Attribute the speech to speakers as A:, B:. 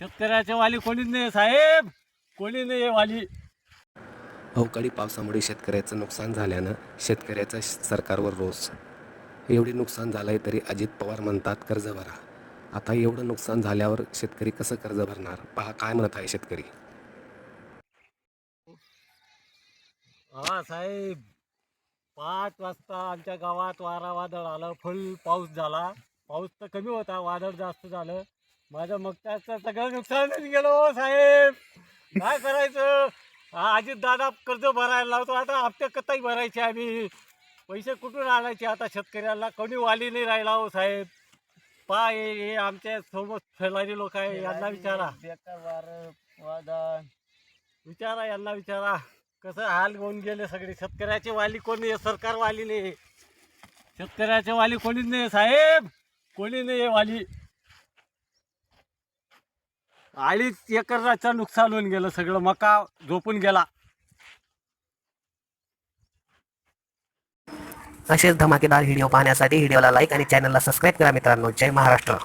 A: शेतकऱ्याच्या वाली कोणीच नाही साहेब. कोणी नाही वाली.
B: अवकाळी पावसामुळे शेतकऱ्याचं नुकसान झाल्यानं शेतकऱ्याचा सरकारवर रोष. एवढे नुकसान झालं आहे तरी अजित पवार म्हणतात कर्ज भरा. आता एवढं नुकसान झाल्यावर शेतकरी कसं कर्ज भरणार? पहा काय म्हणत आहे शेतकरी?
A: हा साहेब. पाच वाजता आमच्या गावात वारा वादळ आलं. फुल पाऊस झाला. पाऊस तर कमी होता वादळ जास्त झालं. माझं मगताचं सगळं नुकसानच गेलं हो साहेब. काय करायचं? हा अजित दादा कर्ज भरायला लावतो. आता हप्ते कताई भरायचे आम्ही. पैसे कुठून आणायचे आता शेतकऱ्याला? कोणी वाली नाही राहिला हो साहेब. पा हे आमच्यासोबत फैलारी लोक आहे यांना विचारा. विचारा यांना विचारा. कसं हाल होऊन गेले सगळे? शेतकऱ्याचे वाली कोणी आहे सरकार वाली नाही. शेतकऱ्याचे वाली कोणीच नाही साहेब. कोणी नाही वाली. अडीच एकराचं नुकसान होऊन गेलं सगळं मका झोपून गेला.
C: असेच धमाकेदार व्हिडिओ पाहण्यासाठी व्हिडिओला लाईक आणि चॅनलला सबस्क्राईब करा मित्रांनो. जय महाराष्ट्र.